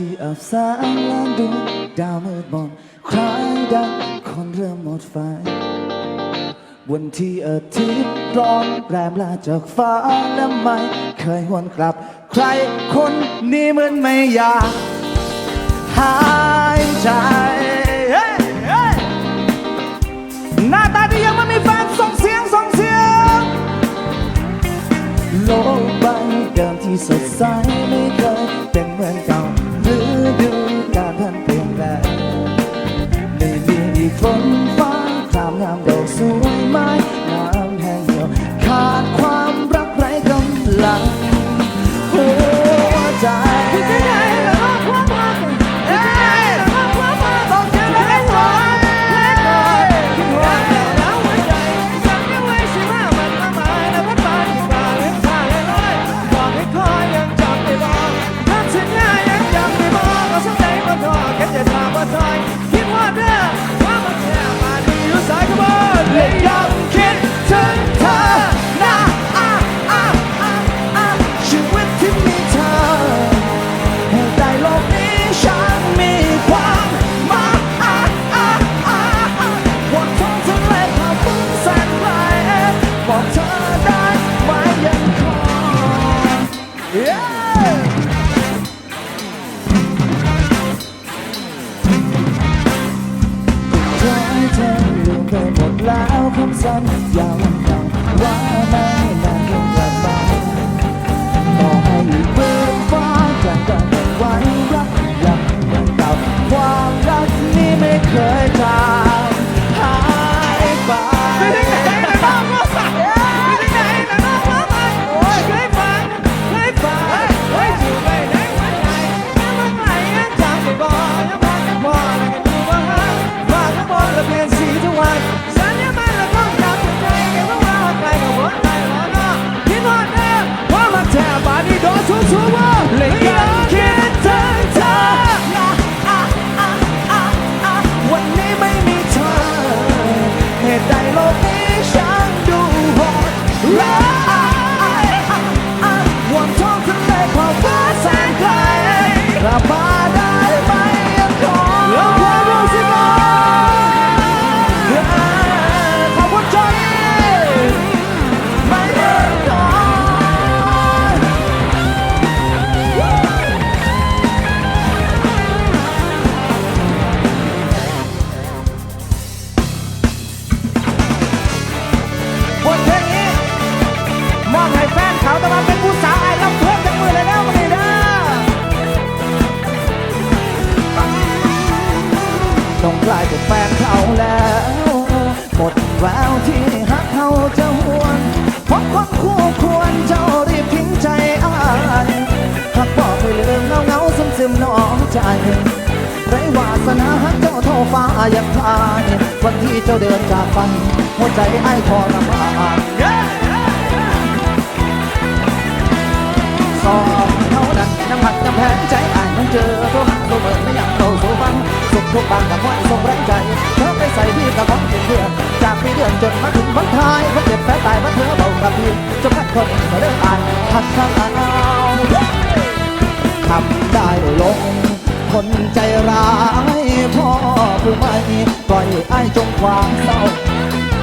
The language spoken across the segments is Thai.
ที่อับสายล้านดวงดาวมืดมนคล้ายดังคนเริ่มหมดไฟ วันที่อาทิตย์ร้อนแรมลาจากฟ้าและไม่เคยหวนกลับ ใครคนนี้เหมือนไม่อยากหายใจเฮ้ยเฮ้หน้าตาที่ยังไม่มีแฟนส่งเสียงส่งเสียงโลกใบเดิมที่สดใสไม่เคย ต้องกลายเป็นแฟนเขาแล้วหมดแววที่หักเขาจะหวนเพราะความคู่ควรเจ้ารีบทิ้งใจอายหากบอกไปเลืมเงาเงาซึมซึมนองใจไรวาสนาหักเจ้าเท่าฟ้าอยากตายวันที่เจ้าเดินจากฟันหัวใจไอ้ทรมานสองเท่านั้นน้ำหักน้ำแพ้ใจอายต้องเจอเพราะหาตัวเบิดไม่อยากเข้าสู่ฟัง สุขทุกบางกับห้อยส่งแรงใจ เธอไปใส่พี่กับของเพื่อนจากปีเดือนจนมาถึงวันท้ายวันเจ็บแผลตายมาเธอเบากับพี่จนพัดคนมาเลิกอ่านหักข้างเอาทำได้ลง คนใจร้ายพ่อผู้ไม่ปล่อยไอ้จงความเศร้า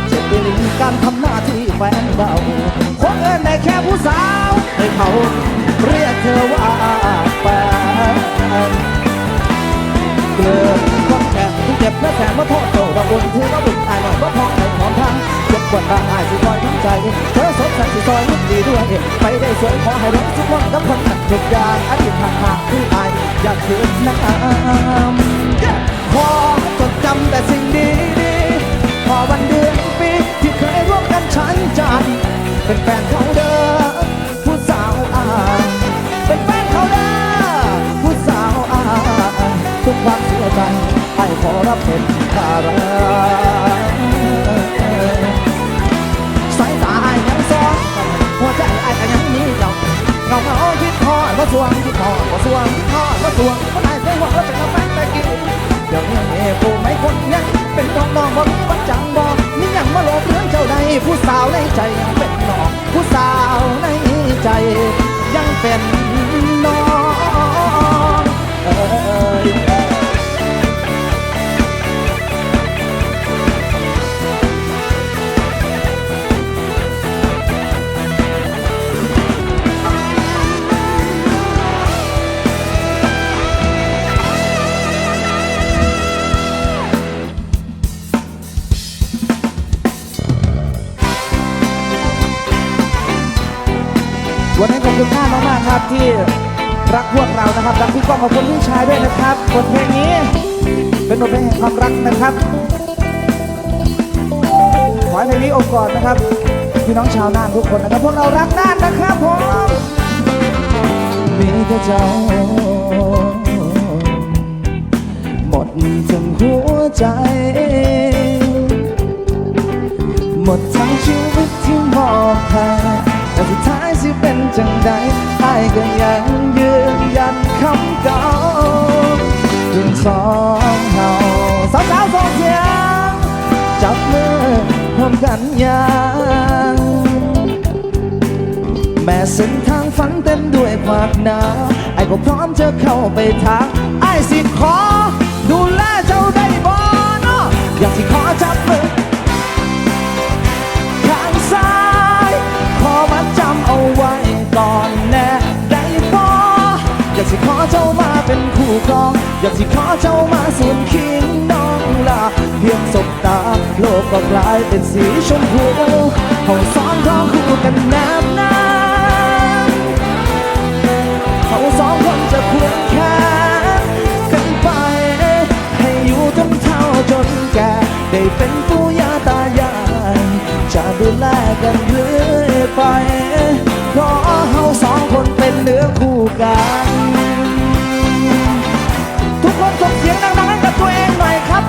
เจ็บดินการทำหน้าที่แฟนเบาคงเอินได้แค่ผู้สาวให้เขาเรียกเธอว่า เกลือความแก่ที่เจ็บและแสงมาโทษโตว่าบุญที่ว่าบุญอายหน่อยว่าพอในของทางเจ็บปวดบางอายสิคอยทั้งใจ เธอสดใสสิซอยยิ้มดีด้วยไปได้สวยขอให้รู้ทุกวันกับคนนั้นทุกอย่างอดีตห่างหางที่อายอยากคืนน้ำขอจดจำแต่สิ่งดีดีๆพอวันเดือนปีที่เคยร่วมกันฉันจันเป็นแฟนเขาเด้อ กความเสียใจไอ้ขอรับเป็นภาระสายตาไอ้ยังซ้อนหัวใจไอ้ก็ยังมีเจ้าเงาเงาคิดทอดว่าสวงคิดทอดว่าสวงคิดทอดว่าสวงคนไหนเคยหวังว่าเป็นกาแฟตะกี้เดี๋ยวนี้ผู้ไม่คนยังเป็นน้องน้องบ่มีวันจังบ่มีหยังมาหลอกเรื่องเจ้าใดผู้สาวในใจยังเป็นน้องผู้สาวในใจยังเป็น มากมากๆครับที่รักพวกเรานะครับรักพี่ก้องขอบคุณพี่ชายด้วยนะครับบทเพลงนี้ เป็นบทเพลงแห่งความรักนะครับ ขอให้เพลงนี้อบกอดนะครับพี่น้องชาวน่านทุกคนนะครับพวกเรารักน่านนะครับผมมีแต่เจ้าหมดทั้งหัวใจ หมดทั้งชีวิตที่มอบให้แต่สุดท้ายสิเป็นจังใด ก็ยังยืนยันคำเก่าเรื่งสองเฮาสาวสาวส่งเสียงจับมือพร้อมกันยังแม้เส้นทางฝันเต็มด้วยความหนาวไอ้ก็พร้อมจะเข้าไปทางไอ้สิขอดูแล สิขอเจ้ามาเป็นคู่ครอง อยากสิขอเจ้ามาสวมเคียงน้องลาเพียงสบตา โลกก็กลายเป็นสีชมพูห้องซ้อนท้องคู่กันแนบนานเขาสองคนจะควรแค่กันไป ให้อยู่จนเฒ่าจนแก่ ได้เป็นปู่ย่าตายาย จะดูแลกันเรื่อยไปเพราะเฮาสองคนเป็นเนื้อคู่กัน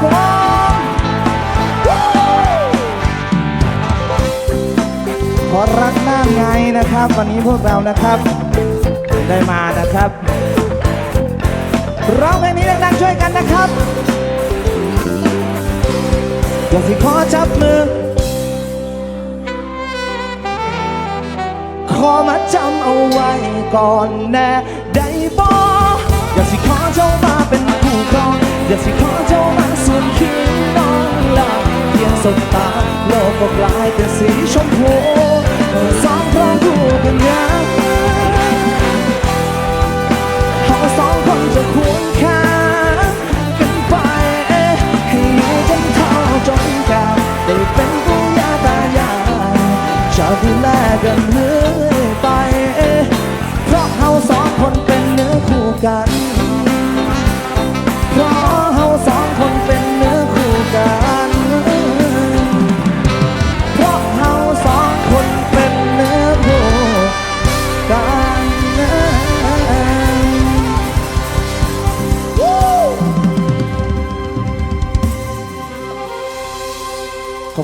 ผมขอรักหน้าไงนะครับ วันนี้พวกเรานะครับ ได้มานะครับร้องเพลงนี้ดังๆช่วยกันนะครับอยากสิขอจับมือ ขอมาจำเอาไว้ก่อนแน่ได้บ่อยากสิขอเจ้ามาเป็น คู่ครองอยากสิขอเจ้ามาส่วนคียงน้องลาเพียงสบตาโลกก็กลายเป็นสีชมพูสองครองคู่กันยังเราสองคนจะควรค่ากันไปให้อยู่จนเฒ่าจนแก่ได้เป็นปู่ย่าตายายจะดูแลกันเรื่อ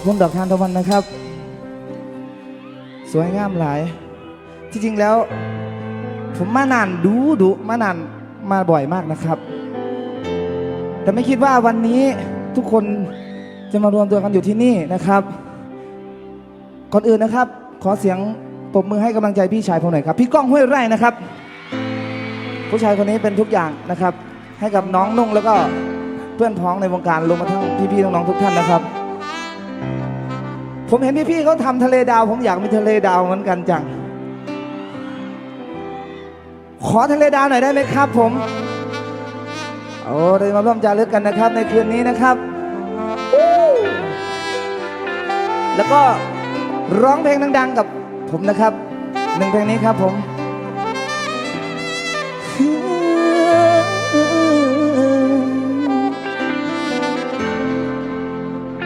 คุณดอกทานตะวันนะครับ สวยงามหลาย ที่จริงแล้ว ผมมานานดูดูมานานมาบ่อยมากนะครับ แต่ไม่คิดว่าวันนี้ทุกคนจะมารวมตัวกันอยู่ที่นี่นะครับ ก่อนอื่นนะครับ ขอเสียงปรบมือให้กำลังใจพี่ชายผมหน่อยครับ พี่ก้องห้วยไร่นะครับ ผู้ชายคนนี้เป็นทุกอย่างนะครับ ให้กับน้องนุ่งแล้วก็เพื่อนพ้องในวงการรวมมาทั้งพี่ๆน้องๆทุกท่านนะครับ ผมเห็นพี่ๆเขาทำทะเลดาว ผมอยากมีทะเลดาวเหมือนกันจัง ขอทะเลดาวหน่อยได้ไหมครับ ผม โอ้ได้มาร่วมจารึกกันนะครับ ในคืนนี้นะครับ แล้วก็ร้องเพลงดังๆกับผมนะครับ หนึ่งเพลงนี้ครับผม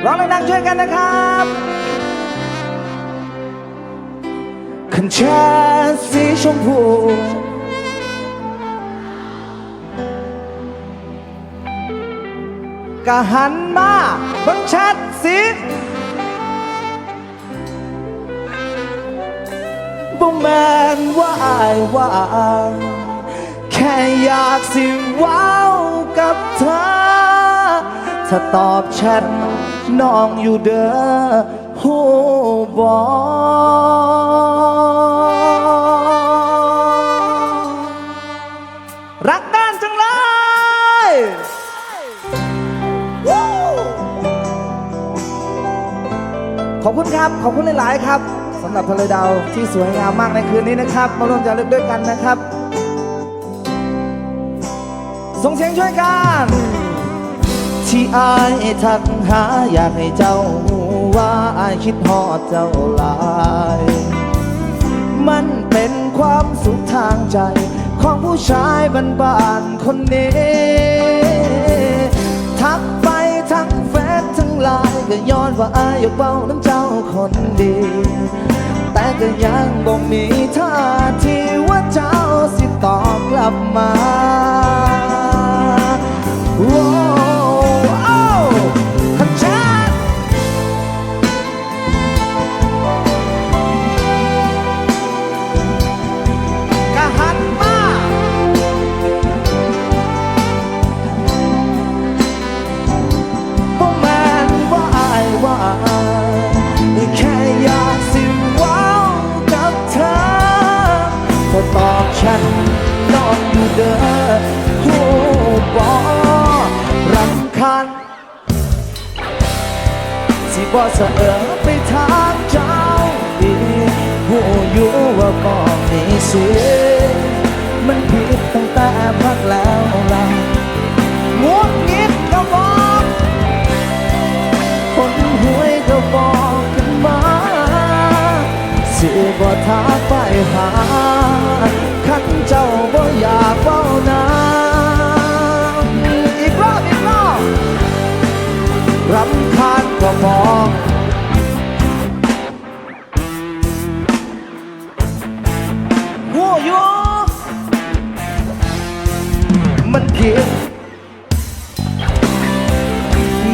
ร้องดังๆช่วยกันนะครับ ขันชาสีชมพูกะหันมาบังชัดสิบ่แมนว่าอายว่า แค่อยากสิว้าวกับเธอ ถ้าตอบแชทน้องอยู่เด้อหูบอ ขอบคุณครับ ขอบคุณหลาย ๆ ครับสำหรับทะเลดาวที่สวยงามมากในคืนนี้นะครับ มาร่วมจารึกด้วยกันนะครับส่งเสียงช่วยกันที่อายทักหาอยากให้เจ้าว่าอายคิดฮอดเจ้าหลายมันเป็นความสุขทางใจ ของผู้ชายบ้านๆคนนี้ ลน์ก็ย้อนว่าอายอยากเป้าน้ำเจ้าคนดี แต่ก็ยังบ่มีท่าทีว่าเจ้าสิตอบกลับมาโฉันน้องอยู่เด้อหูบอรำคาญสิบ่เสออไปทางเจ้าดีหูอยู่ว่าบอกนี่สิมันผิดตั้งแต่พักแล้วล่ะงวงงิดก็บอกคนหวยก็บอกกันมาสิบ่ทักไปหา เจ้าบ่อยากเฝ้านาอีกรอบอีกรอบรำคาญก็บอกหัวยมันผิด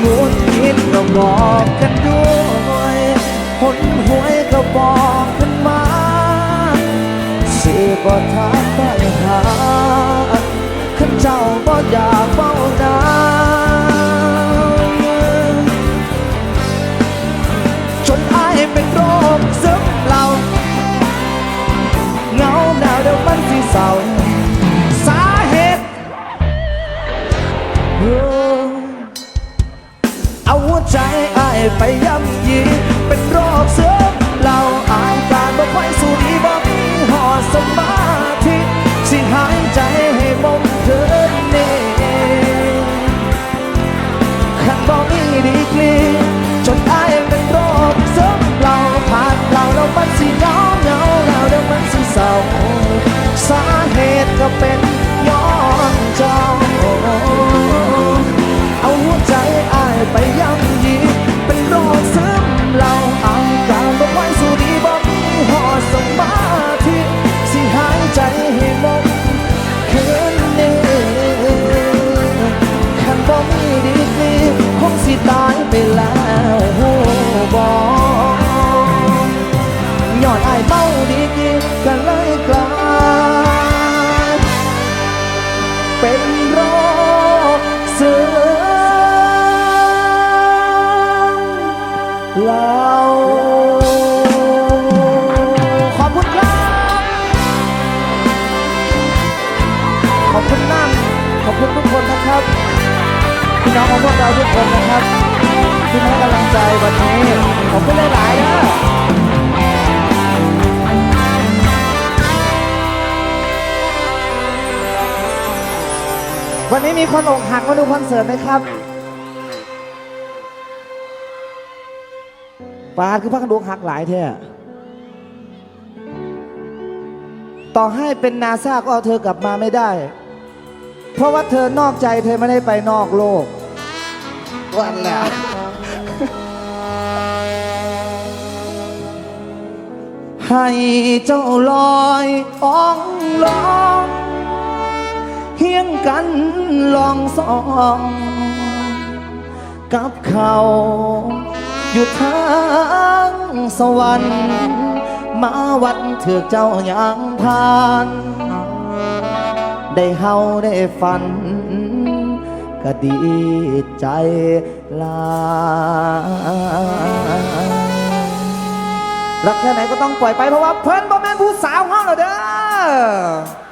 งุนงิดก็บอกกันด้วยหนหวยก็บอกกันมาสิบ่ทั ให้ย่ำยีเป็นโรคเสื่อมเราอาการบ่ค่อยสู้ดีบ่มีหอดสมาธิสิหายใจให้มมเธอเนี่ยขันบ่มีดีกรีจนอายเป็นโรคเสื่อมเราผ่านเราแล้วมันสิเหงาเหงาเราแล้วมันสิเศร้าสาเหตุก็เป็น วันนี้มีคนอกหักมาดูคอนเสิร์ตไหมครับปาดคือพักดูหักหลายเท่าต่อให้เป็นนาซาก็เอาเธอกลับมาไม่ได้ เพราะว่าเธอนอกใจเธอไม่ได้ไปนอกโลกวันแล้ว ให้เจ้าลอยอ่องลอง เฮียงกันลองสอง กับเขาอยู่ทางสวรรค์มาวัดเถือกเจ้าอย่างทาน ได้เฮาได้ฝัน ก็ดีใจลารักแค่ไหนก็ต้องปล่อยไปเพราะว่าเพิ่นบ่แม่นผู้สาวห้องเราเด้อ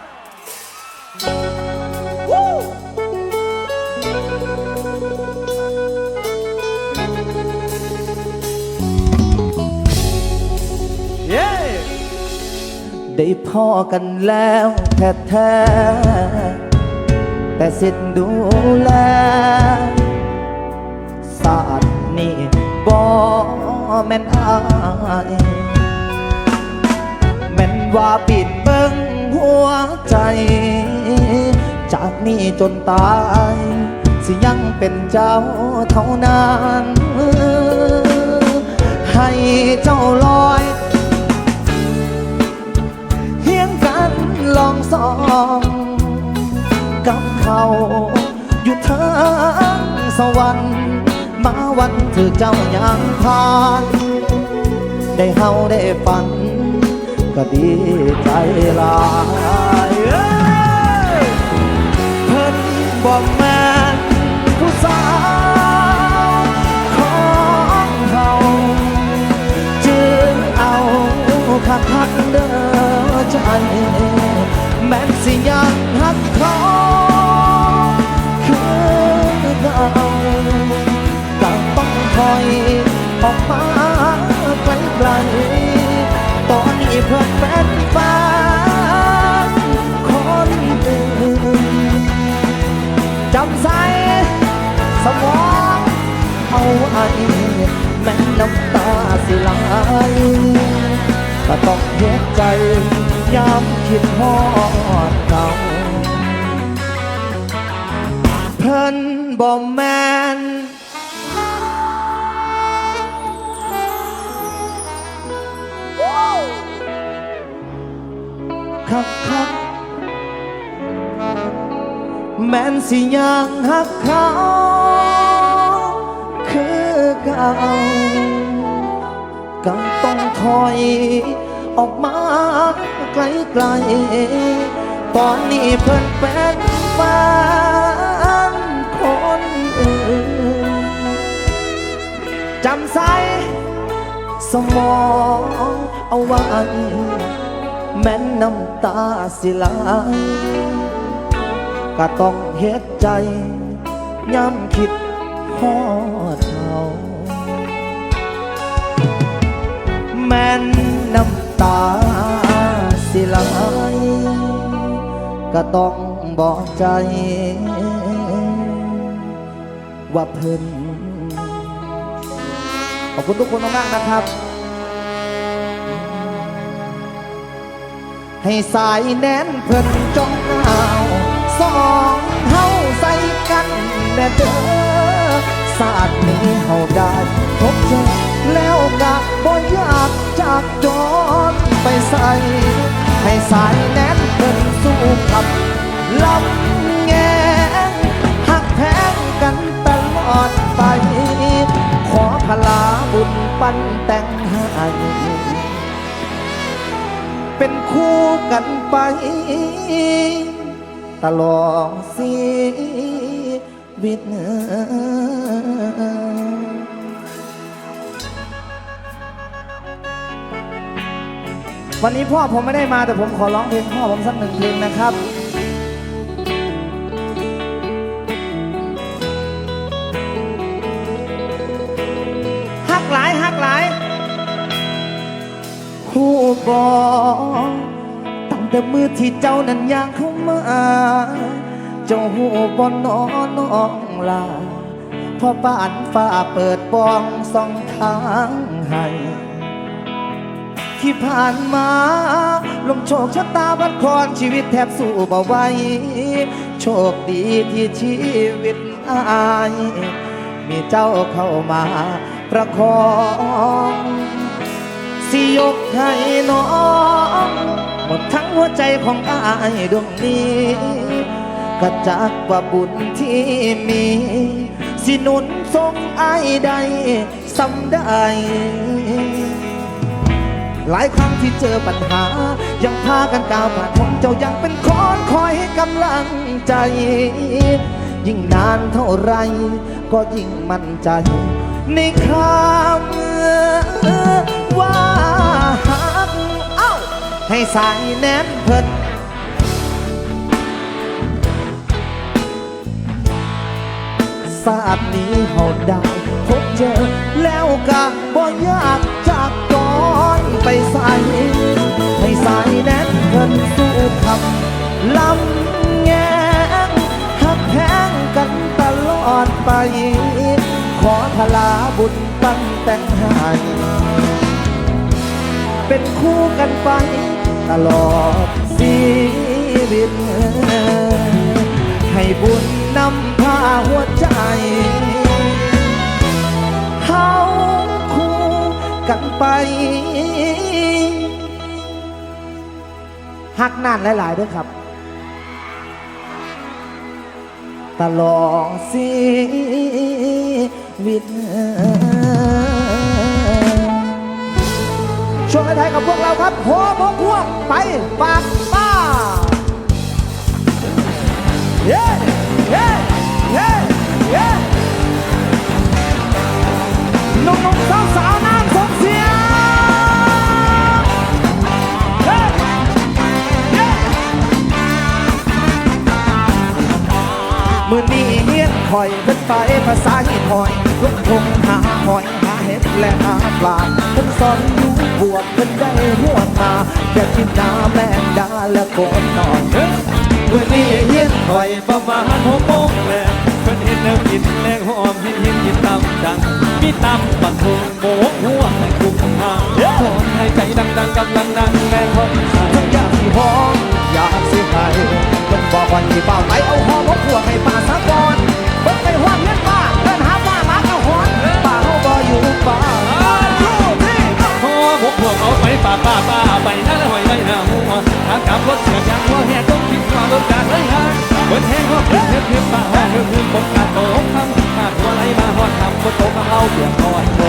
ได้พ่อกันแล้วแท้แท้ๆแต่สิทธิ์ดูแลศาสตร์นี่บ่แม่นอายแม่นว่าปิดเบิ้งหัวใจ จากนี้จนตาย สิยังเป็นเจ้าเท่านั้น ให้เจ้าลอย องสองกับเขาอยู่ทางสวรรค์มาวันถือเจ้ายังผ่านได้เฮาได้ฝัน ก็ดีใจลายเพิ่นบอกแม่ผู้สาวของเขาจึงเอาคักคักเด้อใจ แม้นสิยังหักเขาคือเก่าก็ต้องคอยออกมาไกลๆตอนนี้เพื่อนแฟนฟ้าคนอื่นจำใส่สมองเอาไว้แม้น้ำตาสิไหลก็ต้องเฮ็ดใจ ยามคิดฮอดเก่าเพิ่นบ่แมนคักคักแมนสิยังหักเขาคือเก่าก็ต้องถอยออกมา ไกลๆตอนนี้เพิ่นเป็นแฟนคนอื่นจำใส่สมองเอาไว้แม้นน้ำตาสิไหลก็ต้องเฮ็ดใจย้ำคิดฮอ ก็ต้องบอกใจ ว่าเพิ่นขอบคุณทุกคนมากๆนะครับ ให้สายแน่นเพิ่นจ้องเอาสองเฮาใส่กันแน่เด้อศาสตร์นี้เฮาได้พบเจอแล้วกะบ่อยากจากจอนไปใส่ให้สายแน่นเพิ่น สู้กับลำแงงหักแพงกันตลอดไป ขอพลาบุญปั้นแต่งให้เป็นคู่กันไป ตลอดชีวิต วันนี้พ่อผมไม่ได้มาแต่ผมขอร้องเพลงพ่อผมสักหนึ่งเพลงนะครับฮักหลายฮักหลายคู่บอตั้งแต่มือที่เจ้านั้นยางเข้ามา เจ้าหูบอนนอนน้องลาพ่อป้านฝ้าเปิดบองสองทางให้ ที่ผ่านมา ลมโชคชะตาบันคอนชีวิตแทบสู้บ่ไหวโชคดีที่ชีวิตอาย มีเจ้าเข้ามาประคองสิยกให้น้องหมดทั้งหัวใจของอายดวงนี้ก็จักว่าบุญที่มี สินุนทรงอายใดสำได้ หลายครั้งที่เจอปัญหา ยังพากันก้าวผ่านพ้นเจ้ายังเป็นคนคอยให้กำลังใจ ยิ่งนานเท่าไร ก็ยิ่งมั่นใจ ในคำว่าหักเอ้า ให้สายแน่นเพิ่นศาสตร์นี้เขาได้พบเจอแล้วก็บ่อยากจากก่ อนไปใส่ให้สายแน่นเพิ่นสู้คำลำแงงหักแพงกันตลอดไป ขอพลาบุญตั้งแต่งให้เป็นคู่กันไปตลอดชีวิตให้บุญนำพาหัวใจ กันไปหักนานหลายๆด้วยครับ ตลอดชีวิตช่วงท้ายกับพวกเราครับโหพกพวกไปปากป้าเย้เย้เย้เย้นุ่มๆสาวๆ มือนี้เฮียนคอยเป็นไปภาษาหินหอยลุกทงหาหอยหาเห็ดและหาปลาเพิ่นสอนอยู่บวกเพิ่นได้หัวมาแบบกินน้ำแมงดาและโกนนอนเฮ้ยวันนี้เฮียนคอยประมาณหกโมงแลงเพิ่นเห็นแนวกินแรงหอมเห็นเห็นกินตำดังมีตำบัดทุงโบกหัวให้คุ้มหางถอนให้ใจดังๆกำลังดังแรงหอมสายทั้งอยากสิห้อง อยากสิให้มันบอกวันที่เป่าไปเอาหอมาขัวให้ป่าสะกอนเบิ่งไปห้องเงินป้าเดินหาป้ามาเอาหอนป้าเขาบ่อยู่ป่าพอพวกพวกเอาไปป่าป่าป่าไปนั่นหอยไม่หน้าหัวทางกับรถเสียงยางหัวแห่ต้องคิดว่ารถจากเลยฮะเปิดแห้งหัวขึ้นเฮ็ดขึ้นป่าห้องเฮือขึ้นบนกาโตกคำกาหัวไหลมาหอดคำบนโตกำเอาเปียกนอนโถ